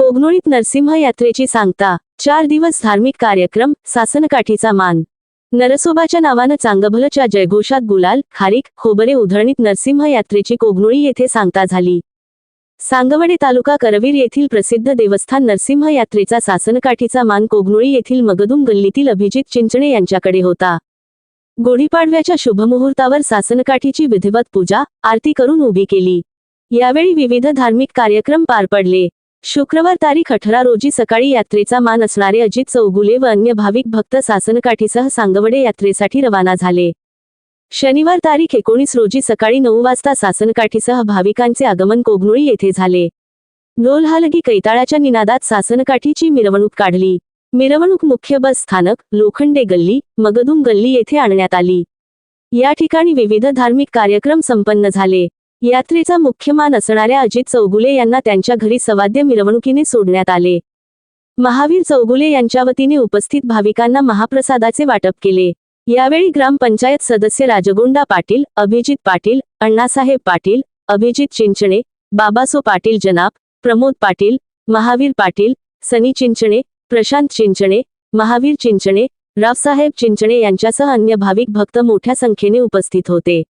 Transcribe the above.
कोगनोळीत नरसिंह यात्रेची सांगता चार दिवस धार्मिक कार्यक्रम सासनकाठीचा मान. नरसोबाच्या नावानं चांगभलच्या जयघोषात गुलाल खारीक खोबरे उधळणीत नरसिंह यात्रेची कोगनोळी येथे सांगता झाली. सांगवडे तालुका करवीर येथील प्रसिद्ध देवस्थान नरसिंह यात्रेचा सासनकाठीचा मान कोगनोळी येथील मगदुम गल्लीतील अभिजित चिंचणे यांच्याकडे होता. गुढीपाडव्याच्या शुभमुहूर्तावर सासनकाठीची विधिवत पूजा आरती करून उभी केली. यावेळी विविध धार्मिक कार्यक्रम पार पडले. शुक्रवार तारीख अठरा रोजी सकाळी यात्रेचा मान असणारे अजित चौगुले व अन्य भाविक भक्त सासनकाठीसह सांगवडे यात्रेसाठी रवाना झाले. शनिवार तारीख एकोणीस रोजी सकाळी नऊ वाजता सासनकाठीसह भाविकांचे आगमन कोगनुळी येथे झाले. ढोलहालगी कैताळाच्या निनादात सासनकाठीची मिरवणूक काढली. मिरवणूक मुख्य बस स्थानक लोखंडे गल्ली मगदुम गल्ली येथे आणण्यात आली. या ठिकाणी विविध धार्मिक कार्यक्रम संपन्न झाले. यात्रेचा मुख्य मान असणाऱ्या अजित चौगुले यांना त्यांच्या घरी सवाद्य मिरवणुकीने सोडण्यात आले. महावीर चौगुले यांच्या वतीने उपस्थित भाविकांना महाप्रसादाचे वाटप केले. यावेळी ग्रामपंचायत सदस्य राजगोंडा पाटील अभिजित पाटील अण्णासाहेब पाटील अभिजित चिंचणे बाबासो पाटील जनाब प्रमोद पाटील महावीर पाटील सनी चिंचणे प्रशांत चिंचणे महावीर चिंचणे रावसाहेब चिंचणे यांच्यासह अन्य भाविक भक्त मोठ्या संख्येने उपस्थित होते.